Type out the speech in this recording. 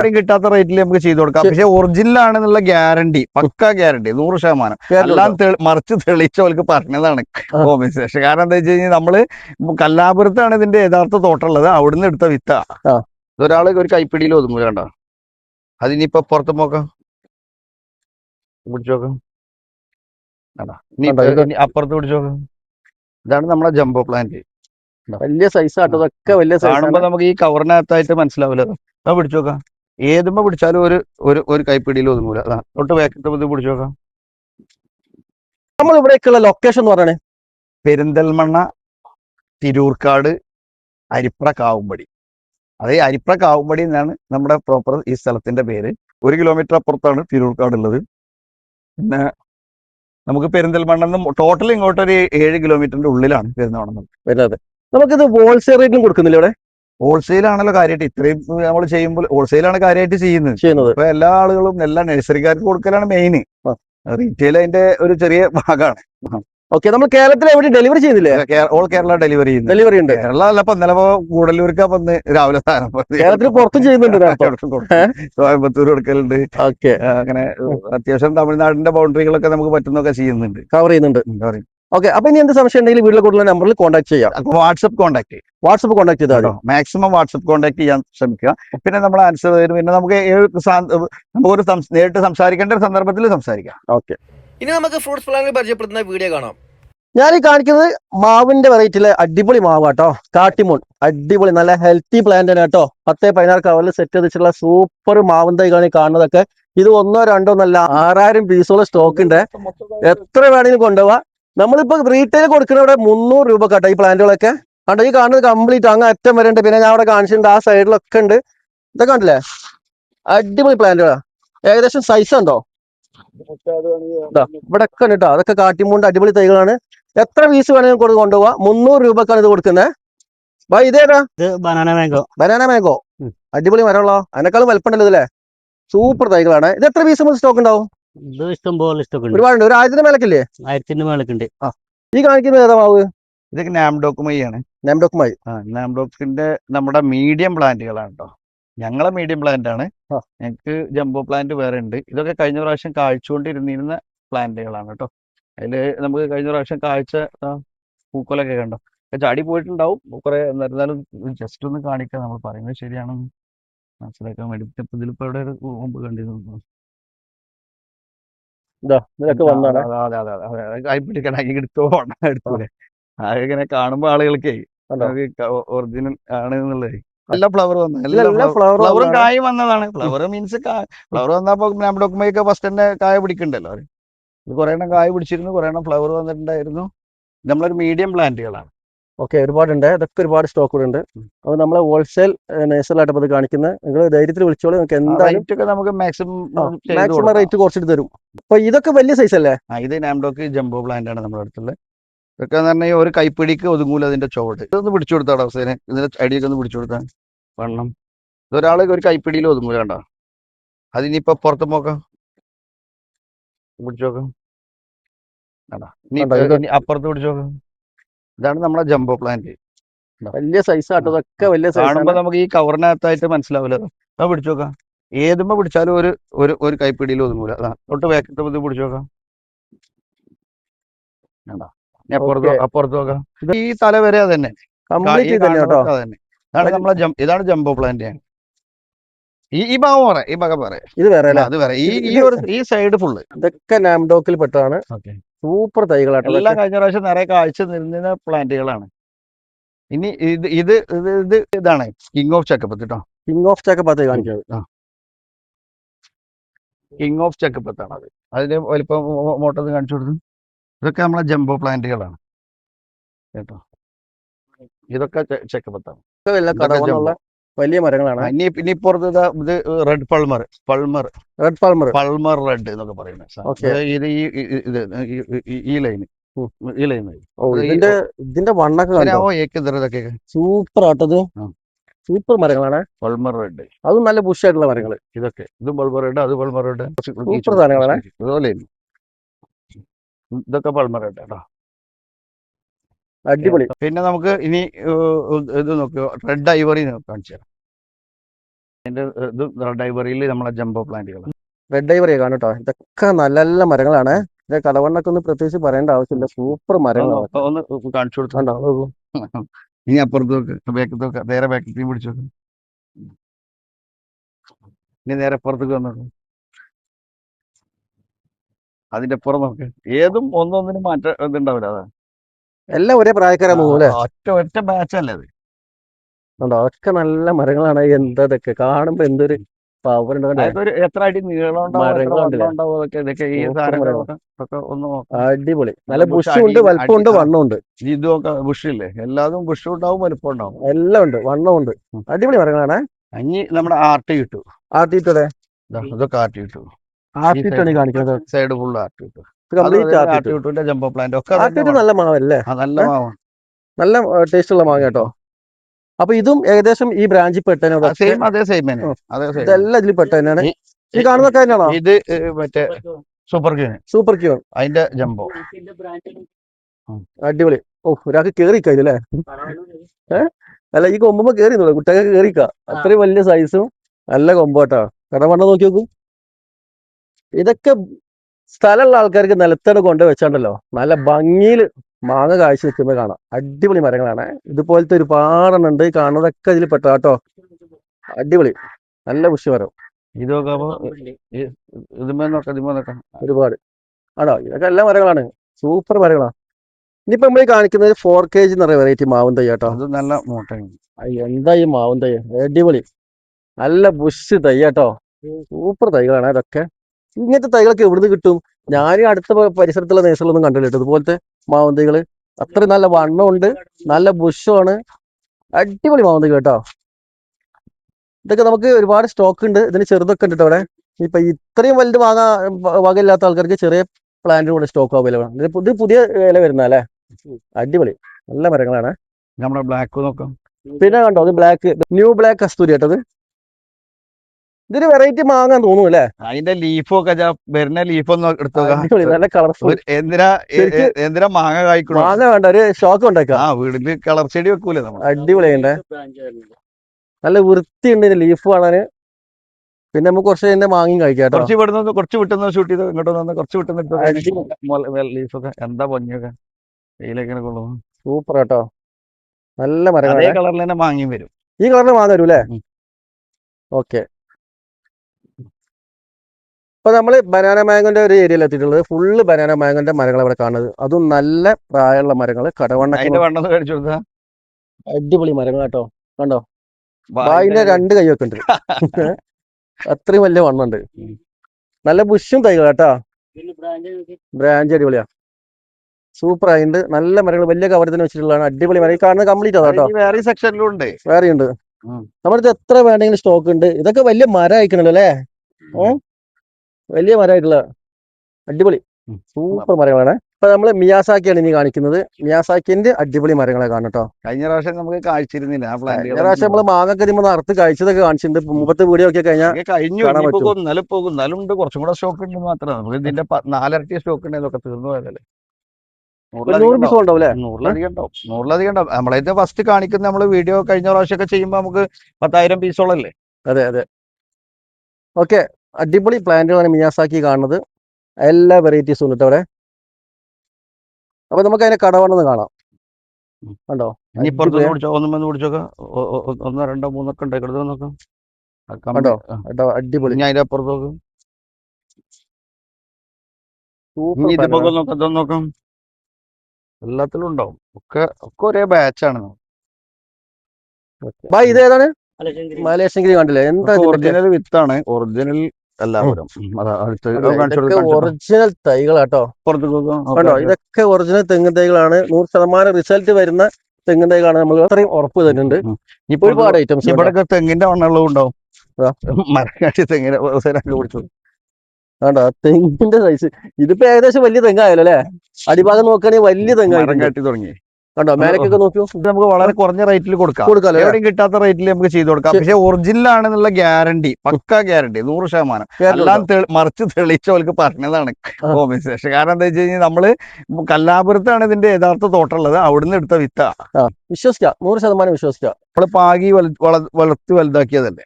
ഇത്രയും കിട്ടാത്ത റേറ്റിൽ നമുക്ക് ചെയ്തു കൊടുക്കാം. പക്ഷെ ഒറിജിനൽ ആണെന്നുള്ള ഗ്യാരണ്ടി പക്ക ഗ്യാരണ്ടി നൂറ് ശതമാനം. എല്ലാം മറിച്ച് തെളിയിച്ചവർക്ക് പറഞ്ഞതാണ്. കോമ്പൻസേഷൻ. കാരണം എന്താ വെച്ച് കഴിഞ്ഞാൽ നമ്മൾ കല്ലാപുരത്താണ് ഇതിന്റെ യഥാർത്ഥ തോട്ടമുള്ളത് അവിടുന്ന് എടുത്ത വിത്ത. ഒരാൾ ഒരു കൈപ്പിടിയിൽ ഒതുങ്ങൂല കണ്ടോ? അതിനിപ്പോ പുറത്ത് നോക്കാം. പിടിച്ചു നോക്കാം. അപ്പുറത്ത് പിടിച്ചു നോക്കാം. ഇതാണ് നമ്മുടെ ജംബോ പ്ലാന്റ് വലിയ സൈസ് ആട്ടോ ഇതൊക്കെ വലിയ കാണുമ്പോ നമുക്ക് ഈ കവറിനകത്തായിട്ട് മനസ്സിലാവില്ല പിടിച്ചു നോക്കാം. ഏതുമ്പോ പിടിച്ചാലും ഒരു ഒരു ഒരു കൈപ്പിടിയിൽ ഒതുങ്ങൂല. അതാ തൊട്ട് വേക്കത്തെ ഇത് പിടിച്ചു നോക്കാം. നമ്മൾ ഇവിടേക്കുള്ള ലൊക്കേഷൻ എന്ന് പറയണേ? പെരിന്തൽമണ്ണ തിരൂർക്കാട് അരിപ്ര കാവുമ്പടി അത് അരിപ്ര കാവുമ്പടി എന്നാണ് നമ്മുടെ പ്രോപ്പർ ഈ സ്ഥലത്തിന്റെ പേര്. ഒരു കിലോമീറ്റർ അപ്പുറത്താണ് തിരൂർക്കാട് ഉള്ളത്. പിന്നെ നമുക്ക് പെരിന്തൽമണ്ണ ടോട്ടൽ ഇങ്ങോട്ട് ഒരു ഏഴ് കിലോമീറ്ററിന്റെ ഉള്ളിലാണ് പെരുന്തൽമണ്ണ വരുന്നത് നമുക്കിത് ഹോൾസെയിൽ റേറ്റിലും കൊടുക്കുന്നില്ല ഇവിടെ? ഹോൾസെയിൽ ആണല്ലോ കാര്യമായിട്ട് ഇത്രയും നമ്മൾ ചെയ്യുമ്പോൾ ഹോൾസെയിലാണ് കാര്യമായിട്ട് ചെയ്യുന്നത്. ചെയ്യുന്നത്. അപ്പൊ എല്ലാ ആളുകളും എല്ലാ നഴ്സറിക്കാർക്ക് കൊടുക്കലാണ് മെയിൻ. റീറ്റെയിൽ അതിന്റെ ഒരു ചെറിയ ഭാഗമാണ്. ഓക്കെ നമ്മൾ കേരളത്തിൽ എവിടെ ഡെലിവറി ചെയ്യുന്നില്ലേ? ഓൾ കേരള ഡെലിവറി ചെയ്യുന്നു ഡെലിവറി ഉണ്ട്. കേരള അല്ല ഇപ്പൊ ഇന്നലെ കൂടല്ലൂർക്കാ വന്ന് രാവിലെ സാധനം കേരളത്തിൽ പുറത്തും ചെയ്യുന്നുണ്ട്. കോയമ്പത്തൂർ കൊടുക്കലുണ്ട്. ഓക്കെ അങ്ങനെ അത്യാവശ്യം തമിഴ്നാടിന്റെ ബൗണ്ടറികളൊക്കെ നമുക്ക് പറ്റുന്നൊക്കെ ചെയ്യുന്നുണ്ട്. കവർ ചെയ്യുന്നുണ്ട്. ഓക്കെ അപ്പൊ ഇനി എന്ത് സംശയം ഉണ്ടെങ്കിൽ വീട്ടിലെ കൂടുതൽ നമ്പറിൽ കോൺടാക്ട് ചെയ്യാം. വാട്സപ്പ് കോൺടാക്ട് വാട്സപ്പ് കോൺടാക്ട് ചെയ്താൽ മാക്സിമം വാട്സപ്പ് കോൺടാക്ട് ചെയ്യാൻ ശ്രമിക്കുക. പിന്നെ നമ്മൾ ആൻസർ തരും. പിന്നെ നമുക്ക് ഒരു നേരിട്ട് സംസാരിക്കേണ്ട ഒരു സന്ദർഭത്തിൽ സംസാരിക്കാം. ഓക്കെ ഇനി നമുക്ക് ഫ്രൂട്ട്സ് പ്ലാനിൽ പരിചയപ്പെടുത്തുന്ന വീഡിയോ കാണാം. ഞാൻ ഈ കാണിക്കുന്നത് മാവിന്റെ വെറൈറ്റിയിലെ അടിപൊളി മാവ് കേട്ടോ കാട്ടിമോൺ അടിപൊളി നല്ല ഹെൽത്തി പ്ലാന്റ് ആണ് കേട്ടോ പത്തേ പതിനാറ് കവറിൽ സെറ്റ് ചെയ്തിട്ടുള്ള സൂപ്പർ മാവും തൈകളാണ് ഈ കാണുന്നതൊക്കെ. ഇത് ഒന്നോ രണ്ടോ എന്നല്ല ആറായിരം പീസോളം സ്റ്റോക്ക് ഉണ്ട്. എത്ര വേണമെങ്കിലും കൊണ്ടുപോവാ. നമ്മളിപ്പോ റീറ്റെയിൽ കൊടുക്കുന്ന ഇവിടെ മുന്നൂറ് രൂപ കേട്ടോ ഈ പ്ലാന്റുകളൊക്കെ കണ്ടോ? ഈ കാണുന്നത് കംപ്ലീറ്റ് അങ്ങ് അറ്റം വരെ ഉണ്ട് പിന്നെ ഞാൻ അവിടെ കാണിച്ചിട്ടുണ്ട് ആ സൈഡിലൊക്കെ ഉണ്ട്. ഇതൊക്കെ കണ്ടില്ലേ? അടിപൊളി പ്ലാന്റുകളാ ഏകദേശം സൈസ് ഉണ്ടോ? ഇവിടെ ഒക്കെ ഉണ്ട് കേട്ടോ. അതൊക്കെ കാട്ടിമൂണ്ട് അടിപൊളി തൈകളാണ്. എത്ര പീസ് വേണമെങ്കിലും കൊടുത്ത് കൊണ്ടുപോവാ. മുന്നൂറ് രൂപക്കാണ് ഇത് കൊടുക്കുന്നത്. ബൈ ഇതേടാ ഇത് ബനാന മാംഗോ ബനാന മാംഗോ അടിപൊളി മരമുള്ളോ അതിനേക്കാളും വലിപ്പമുണ്ടല്ലോ ഇതല്ലേ സൂപ്പർ തൈകളാണ്. ഇത് എത്ര പീസ് സ്റ്റോക്ക് ഉണ്ടാവും? ഇത് ഇഷ്ടം പോലെ സ്റ്റോക്ക് ഉണ്ട്. ഒരുപാടുണ്ട്. ഒരു ആയിരത്തിന്റെ മേലക്കില്ലേ ആയിരത്തിന്റെ ആ. ഈ കാണിക്കുന്നത് ഏതാ മാവ്? ഇതൊക്കെ നാംഡോക്കുമൈയാണ് നാംഡോക്കുമായി ആ നാംഡോക്കിന്റെ നമ്മുടെ മീഡിയം പ്ലാന്റുകളാണ് കേട്ടോ ഞങ്ങളെ മീഡിയം പ്ലാന്റ് ആണ് ഞങ്ങക്ക് ഞങ്ങൾക്ക് ജംബോ പ്ലാന്റ് വേറെ ഉണ്ട്. ഇതൊക്കെ കഴിഞ്ഞ പ്രാവശ്യം കാഴ്ചകൊണ്ടിരുന്നിരുന്ന പ്ലാന്റുകളാണ് കേട്ടോ അതിൽ നമുക്ക് കഴിഞ്ഞ പ്രാവശ്യം കാഴ്ച ആ, പൂക്കോലൊക്കെ കണ്ടോ? ചാടി പോയിട്ടുണ്ടാവും. കുറെ എന്നിരുന്നാലും ജസ്റ്റ് ഒന്ന് കാണിക്കാം. നമ്മൾ പറയുന്നത് ശരിയാണെന്ന് മനസ്സിലാക്കാൻ വേണ്ടി. ഇപ്പൊ ഇതിലിപ്പോ ഇവിടെ ഒരു മുമ്പ് കണ്ടിരുന്നു ഇതാ ഇതിലൊക്കെ വന്നാണ് അതെ അതെ അതെ അതെ അതെ. കൈ പിടിക്കണം എടുത്തോ എടുത്തൂടെ. അതിങ്ങനെ കാണുമ്പോ ആളുകൾക്ക്? ഒറിജിനൽ ആണ് എന്നുള്ളത്. എല്ലാ ഫ്ലവർ ഫ്ലവറും കായ് വന്നതാണ്. ഫ്ലവർ മീൻസ് ഫ്ലവർ വന്നപ്പോ ഡോക്കുമ്പോഴൊക്കെ ഫസ്റ്റ് തന്നെ കായ പിടിക്കണ്ടല്ലോ കുറെ എണ്ണം കായ പിടിച്ചിരുന്നു കുറെ എണ്ണം ഫ്ലവർ വന്നിട്ടുണ്ടായിരുന്നു. നമ്മളൊരു മീഡിയം പ്ലാന്റുകളാണ് ഓക്കെ ഒരുപാടുണ്ട്. ഇതൊക്കെ ഒരുപാട് സ്റ്റോക്ക് ഇവിടെ ഉണ്ട്. അപ്പോൾ നമ്മളെ ഹോൾസെയിൽ നേഴ്സറിലായിട്ട് ഇത് കാണിക്കുന്നത്. നിങ്ങൾ ധൈര്യത്തിൽ വിളിച്ചോളൂ. നിങ്ങൾക്ക് എന്തായാലും നമുക്ക് മാക്സിമം മാക്സിമം റേറ്റ് കുറച്ചിട്ട് തരും. അപ്പൊ ഇതൊക്കെ വലിയ സൈസ് അല്ലേ? ഇത് നാംഡോക്ക് ജംബോ പ്ലാന്റ് ആണ് നമ്മുടെ അടുത്തുള്ള ഇതൊക്കെ എന്ന് പറഞ്ഞാൽ ഒരു കൈപ്പിടിക്ക് ഒതുങ്ങൂല അതിന്റെ ചുവട്. ഇതൊന്ന് പിടിച്ചു കൊടുത്താടോ അവസ്ഥ ഇതിന്റെ അടിയൊക്കെ ഒന്ന് പിടിച്ചു കൊടുത്താൽ വണ്ണം. ഇതൊരാൾ ഒരു കൈപ്പിടിയിൽ ഒതുങ്ങൂല കണ്ടോ? അതിനിപ്പോ പുറത്ത് നോക്കാം പിടിച്ചു നോക്കാം. അപ്പുറത്ത് പിടിച്ചു നോക്കാം. ഇതാണ് നമ്മുടെ ജംബോ പ്ലാന്റ്. വലിയ സൈസ് ആട്ടോ ഇതൊക്കെ വലിയ സൈസ് കാണുമ്പോ നമുക്ക് ഈ കവറിനകത്തായിട്ട് മനസ്സിലാവില്ല അത്. പിടിച്ചു നോക്കാം. ഏതുമ്പോ പിടിച്ചാലും ഒരു ഒരു ഒരു കൈപ്പിടിയിൽ ഒതുങ്ങൂല. അതാ തൊട്ട് വേക്കത്തെ ഇത് പിടിച്ചു നോക്കാം. അപ്പുറത്ത് അപ്പുറത്ത് നോക്കാം. ഈ തല വരെ അതന്നെ. അതന്നെ. ഇതാണ് നമ്മളെ ഇതാണ് ജംബോ പ്ലാന്റ് ഈ ഈ ഭാഗം പറയാം ഈ ഭാഗം പറയാം ഇത് വേറെ അത് വേറെ. ഈ ഈ ഒരു ഈ സൈഡ് ഫുള്ള് ഇതൊക്കെ നാംഡോക്കിൽ പെട്ടതാണ്. സൂപ്പർ തൈകളാണ് എല്ലാം കഴിഞ്ഞ പ്രാവശ്യം നിറയെ കാഴ്ച നിരുന്ന പ്ലാന്റുകളാണ്. ഇനി ഇത് ഇത് ഇത് ഇത് ഇതാണ് കിങ് ഓഫ് ചക്കപ്പത്ത് കേട്ടോ കിങ് ഓഫ് ചക്കപ്പത്ത് കാണിക്കാം. കിങ് ഓഫ് ചക്കപ്പത്താണ് അത് അതിന്റെ വലിപ്പം മോട്ടത് കാണിച്ചു കൊടുത്തു ഇതൊക്കെ നമ്മളെ ജംബോ പ്ലാന്റുകളാണ്. കേട്ടോ? ഇതൊക്കെ ചക്കപ്പത്താണ്. വലിയ മരങ്ങളാണ്. ഇനി പിന്നെ ഇപ്പുറത്ത് ഇതാ red palmer palmer red palmer palmer red എന്നൊക്കെ പറയുന്നത്. ഇത് ഈ ലൈൻ ഇത് ഈ- ലൈന് ഈ ഓ ഇതിന്റെ ഇതിന്റെ വണ്ണൊക്കെ കണ്ടോ? ഓ ഏക്ക് ഇതൊക്കെ സൂപ്പർ ആട്ടത്. സൂപ്പർ മരങ്ങളാണ്. പൾമർ റെഡ് അതും നല്ല ബുഷായിട്ടുള്ള മരങ്ങൾ ഇതൊക്കെ. ഇതും പൾമർ റെഡ് അത് പൾമർ റെഡ് സൂപ്പർ സാധനങ്ങളാണ്. അതുപോലെ ഇതൊക്കെ പൾമർ റെഡ് കേട്ടോ അടിപൊളി. പിന്നെ നമുക്ക് ഇനി ഇത് നോക്കുക റെഡ് ഐവറി കാണിച്ചു തരാം. അതിന്റെ ഇത് ഡൈവറിയിൽ നമ്മളെ ജംബോ പ്ലാന്റുകൾ റെഡ് ഡൈവറിയെ കാണും കേട്ടോ. ഇതൊക്കെ നല്ല നല്ല മരങ്ങളാണ്. ഇതിന്റെ കടവണ്ണൊക്കെ ഒന്ന് പ്രത്യേകിച്ച് പറയേണ്ട ആവശ്യമില്ല. സൂപ്പർ മരങ്ങളാണ് ഒന്ന് കാണിച്ചു കൊടുത്തു? കണ്ടോ? ഇനി അപ്പുറത്ത് നോക്ക്. ബാക്കത്ത് നേരെ ബാക്കത്തിൽ പിടിച്ചു ഇനി നേരെ അപ്പുറത്തേക്ക് വന്നു അതിന്റെ അപ്പുറം നോക്ക്. ഏതും ഒന്നൊന്നിനും മാറ്റം ഇതുണ്ടാവില്ല അതാ. എല്ലാം ഒരേ പ്രായക്കാരാ ഒറ്റ ഒറ്റ ബാച്ച് അല്ലേ അത്? കണ്ടോ? അതൊക്കെ നല്ല മരങ്ങളാണ്. എന്താ ഇതൊക്കെ? കാണുമ്പോ എന്തൊരു ഉണ്ട്? അതായത് എത്ര അടി വണ്ണം അടിപൊളി. നല്ല ബുഷുണ്ട് ബുഷും ഉണ്ട് വലുപ്പമുണ്ട് അടി- ആ. വണ്ണമുണ്ട് ഇതൊക്കെ ബുഷില്ലേ? എല്ലാതും ബുഷും ഉണ്ടാവും വലുപ്പം ഉണ്ടാവും. എല്ലാം ഉണ്ട് വണ്ണമുണ്ട് ഉണ്ട്. അടിപൊളി മരങ്ങളാണ്. അഞ്ഞി നമ്മുടെ ആർട്ട് കിട്ടു. ആർട്ടി ദാ ഇതൊക്കെ ആർട്ട് കിട്ടും. ആർട്ടിട്ടാണ് ഈ കാണിക്കുന്നത്. സൈഡ് ഫുള്ള് ആർട്ട് കിട്ടു. കംപ്ലീറ്റ് ആർട്ട് ജംബോ പ്ലാന്റ് ഒക്കെ നല്ല മാവല്ലേ? നല്ല മാവാണ്. നല്ല ടേസ്റ്റ് ഉള്ള മാങ്ങ കേട്ടോ. അപ്പൊ ഇതും ഏകദേശം ഈ ബ്രാഞ്ചിൽ പെട്ട സെയിം അതേ സെയിം ഇതെല്ലാം ഇതിൽ പെട്ട തന്നെയാണ് ഈ- കാണുന്നൊക്കെ തന്നെയാണോ ഇത് മറ്റേ സൂപ്പർ ക്യൂ സൂപ്പർ ക്യൂൺ അതിന്റെ ജംബോ അടിപൊളി. ഓ ഒരാൾക്ക് കേറിക്ക ഇതില്ലേ അല്ല? ഈ കൊമ്പുമ്പോ കേറി കുട്ടികൾക്ക് കേറിക്ക അത്രയും വലിയ സൈസും നല്ല കൊമ്പോട്ടാ കട വണ്ണ നോക്കി നോക്കൂ. ഇതൊക്കെ സ്ഥലമുള്ള ആൾക്കാർക്ക് നിലത്തേടെ കൊണ്ടുവച്ചാണ്ടല്ലോ നല്ല ഭംഗിയിൽ മാങ്ങ കാഴ്ച വെക്കുമ്പോൾ കാണാം. അടിപൊളി മരങ്ങളാണ്. ഇതുപോലത്തെ ഒരുപാടെണ്ണം ഉണ്ട് കാണുന്നതൊക്കെ ഇതിൽ പെട്ട കേട്ടോ അടിപൊളി. നല്ല പുഷ്യമരം ഇതൊക്കെ അപ്പൊ ഇതുമേ നോക്കാം ഇതുമേ നോക്കാം. ഒരുപാട്. ആണോ? ഇതൊക്കെ എല്ലാ മരങ്ങളാണ്. സൂപ്പർ മരങ്ങളാണ് ഇനിയിപ്പോ നമ്മൾ കാണിക്കുന്നത് ഫോർ കെ ജി നിറയെ വെറൈറ്റി മാവും തൈ കേട്ടോ അത് നല്ല മൂട്ടയാണ് എന്താ ഈ മാവും തൈ? അടിപൊളി. നല്ല ബുഷ് തൈ കേട്ടോ സൂപ്പർ തൈകളാണ് അതൊക്കെ. ഇങ്ങനത്തെ തൈകളൊക്കെ എവിടുന്ന് കിട്ടും? ഞാൻ അടുത്ത പരിസരത്തുള്ള നേഴ്സറിലൊന്നും കണ്ടില്ല കേട്ടോ ഇതുപോലത്തെ മാവും തൈകൾ അത്രയും നല്ല വണ്ണമുണ്ട്. നല്ല ബുഷുമാണ് അടിപൊളി മാവന്തി കേട്ടോ. ഇതൊക്കെ നമുക്ക് ഒരുപാട് സ്റ്റോക്ക് ഉണ്ട്. ഇതിന് ചെറുതൊക്കെ ഉണ്ട് അവിടെ ഇപ്പൊ ഇത്രയും വലുത് വാങ്ങാൻ വകയില്ലാത്ത ആൾക്കാർക്ക് ചെറിയ പ്ലാന്റ് കൂടെ സ്റ്റോക്ക് അവൈലബിൾ ആണ്. ഇത് പുതിയ ഇല വരുന്ന അല്ലേ? അടിപൊളി. നല്ല മരങ്ങളാണ്. നമ്മുടെ ബ്ലാക്ക് നോക്കാം. പിന്നെ കണ്ടോ ഇത് ബ്ലാക്ക് ന്യൂ ബ്ലാക്ക് കസ്തൂരി കേട്ടത് ഇതൊരു വെറൈറ്റി മാങ്ങാൻ തോന്നുന്നു അല്ലേ? അതിന്റെ ലീഫൊക്കെ വരുന്ന ലീഫൊന്നും എടുത്തു. നല്ല കളർഫുൾ എന്തിനാ മാങ്ങ കായ്ക്കണം മാങ്ങ വേണ്ട ഒരു ഷോക്ക് ഉണ്ടാക്കാം ആ വീടിന് കളർ ചെടി വെക്കൂലേ നമ്മൾ അടിപൊളിയുണ്ട് നല്ല വൃത്തിയുണ്ട് ഇതിന്റെ ലീഫ് കാണാന്. പിന്നെ നമുക്ക് കുറച്ച് ഇതിന്റെ മാങ്ങയും കഴിക്കാം കുറച്ച് ഇവിടുന്ന് കുറച്ച് വിട്ടുന്ന ഷൂട്ട് ചെയ്ത് ഇങ്ങോട്ട് വന്ന് കുറച്ച് വിട്ടുന്ന അടിപൊളി. ലീഫൊക്കെ എന്താ ഭംഗിയൊക്കെ വെയിലൊക്കെ കൊള്ളുന്നു. സൂപ്പർ കേട്ടോ നല്ല മരം കളറിൽ തന്നെ മാങ്ങിയും വരും. ഈ കളറിൽ മാങ്ങ വരും അല്ലേ ഓക്കെ ഇപ്പൊ നമ്മൾ ബനാന മാങ്ങോന്റെ ഒരു ഏരിയയിൽ എത്തിയിട്ടുള്ളത് ഫുള്ള് ബനാന മാങ്ങോന്റെ മരങ്ങൾ ഇവിടെ കാണുന്നത്. അതും നല്ല പ്രായമുള്ള മരങ്ങൾ കടവണ്ണ അടിപൊളി മരങ്ങൾ കേട്ടോ. കണ്ടോ? ബായിന്റെ രണ്ട് കൈയൊക്കെ ഉണ്ട്. അത്രയും വലിയ വണ്ണുണ്ട്. നല്ല ബുഷും തൈകൾ കേട്ടോ. ബ്രാഞ്ച് അടിപൊളിയാ. സൂപ്പർ ആയിണ്ട് നല്ല മരങ്ങൾ വലിയ കവരത്തിന് വെച്ചിട്ടുള്ളതാണ്. അടിപൊളി മരം. കാണുന്നത് കംപ്ലീറ്റ് അതാ കേട്ടോ. വേറെ സെക്ഷനിലും ഉണ്ട്. വേറെ ഉണ്ട്. നമ്മുടെ എത്ര വേണമെങ്കിലും സ്റ്റോക്ക് ഉണ്ട്. ഇതൊക്കെ വലിയ മരം അയക്കണല്ലോ അല്ലേ? വലിയ മരമായിട്ടുള്ള അടിപൊളി. സൂപ്പർ മരങ്ങളാണ്. ഇപ്പൊ നമ്മൾ മിയാസാക്കിയാണ് ഇനി കാണിക്കുന്നത്. മിയാസാക്കിന്റെ അടിപൊളി മരങ്ങളെ കാണാം കേട്ടോ കഴിഞ്ഞ പ്രാവശ്യം നമുക്ക് കാഴ്ചയിരുന്നില്ല കഴിഞ്ഞ പ്രാവശ്യം നമ്മൾ മാങ്ങ കരിമ്പോ അറുത്ത് കഴിച്ചതൊക്കെ കാണിച്ചിട്ടുണ്ട്. മുമ്പത്തെ വീഡിയോ ഒക്കെ കഴിഞ്ഞാൽ കഴിഞ്ഞു ഇനിയിപ്പോ പോകും. എന്നാലും ഉണ്ട്. കുറച്ചും കൂടെ സ്റ്റോക്ക് ഉണ്ട് മാത്രമേ നമുക്ക് ഇതിന്റെ നാലരട്ടി സ്റ്റോക്ക് ഉണ്ട്. ഇതൊക്കെ തീർന്നു പോയതല്ലേ ഒരു നൂറ് പീസ് ഉണ്ടാവും അല്ലേ? നൂറിലധികം ഉണ്ടാവും. നൂറിലധികം ഉണ്ടാവും. നമ്മളത് ഫസ്റ്റ് കാണിക്കുന്ന നമ്മൾ വീഡിയോ കഴിഞ്ഞ പ്രാവശ്യം ഒക്കെ ചെയ്യുമ്പോ നമുക്ക് പത്തായിരം പീസോളല്ലേ അതെ അതെ. ഓക്കെ. അടിപൊളി പ്ലാന്റുകളാണ് മിയാസാക്കി കാണുന്നത്. എല്ലാ വെറൈറ്റീസും ഉണ്ട് അവിടെ. അപ്പൊ നമുക്ക് അതിനെ കടവണ്ണെന്ന് കാണാം. കണ്ടോ? ഇനി പുറത്തുനിന്ന്. പിടിച്ചോ ഒന്നും വന്ന് പിടിച്ചോക്കെ ഒന്നോ രണ്ടോ മൂന്നൊക്കെ ഉണ്ട്. കിടന്ന് നോക്കാം. കണ്ടോ? കേട്ടോ അടിപൊളി. ഇനി അതിന്റെ അപ്പുറത്ത് നോക്കും. സൂപ്പർ ഇനി ഇത് നോക്കാം നോക്കാം. എല്ലാത്തിലും ഉണ്ടാവും ഒക്കെ ഒക്കെ ഒരേ ബാച്ചാണ് ഇത് ഇതേതാണ് മലേഷ്യൻ കണ്ടില്ലേ? എന്താ ഒറിജിനൽ വിത്താണ്. ഒറിജിനൽ എല്ലാവരും. ഒറിജിനൽ തൈകളാട്ടോ കേട്ടോ ഇതൊക്കെ ഒറിജിനൽ തെങ്ങ് തൈകളാണ്. നൂറ് ശതമാനം റിസൾട്ട് വരുന്ന തെങ്ങ് തൈകളാണ്. നമ്മൾ അത്രയും ഉറപ്പ് തരുന്നുണ്ട് ഇപ്പൊ ഒരുപാട് ഐറ്റംസ് ഇവിടെ തെങ്ങിന്റെ വണ്ണുള്ളതും ഉണ്ടാവും. മരക്കാട്ടി കണ്ടോ? തെങ്ങിന്റെ സൈസ് ഇതിപ്പോ ഏകദേശം വലിയ തെങ്ങായല്ലോ അല്ലെ? അടിഭാഗം നോക്കുകയാണെങ്കിൽ വലിയ തെങ്ങ് തെങ്ങായി തുടങ്ങി. കണ്ടോ? മേലൊക്കെ നോക്കിയോ? നമുക്ക് വളരെ കുറഞ്ഞ റേറ്റിൽ കൊടുക്കാം. കൊടുക്കാം? എവിടെയും കിട്ടാത്ത റേറ്റിൽ നമുക്ക് ചെയ്ത് കൊടുക്കാം. പക്ഷെ ഒറിജിനൽ ആണെന്നുള്ള ഗ്യാരണ്ടി പക്ക ഗ്യാരണ്ടി നൂറ് ശതമാനം. എല്ലാം മറിച്ച് തെളിയിച്ചവർക്ക് പറഞ്ഞതാണ്. കോമ്പൻസേഷൻ. കാരണം എന്താ വെച്ച് കഴിഞ്ഞാൽ നമ്മൾ കല്ലാപുരത്താണ് ഇതിന്റെ യഥാർത്ഥ തോട്ടമുള്ളത് അവിടുന്ന് എടുത്ത വിത്ത. വിശ്വസിക്കാം. നൂറ് ശതമാനം വിശ്വസിക്കാം. നമ്മൾ പാകി വളർത്തി വലുതാക്കിയതല്ലേ?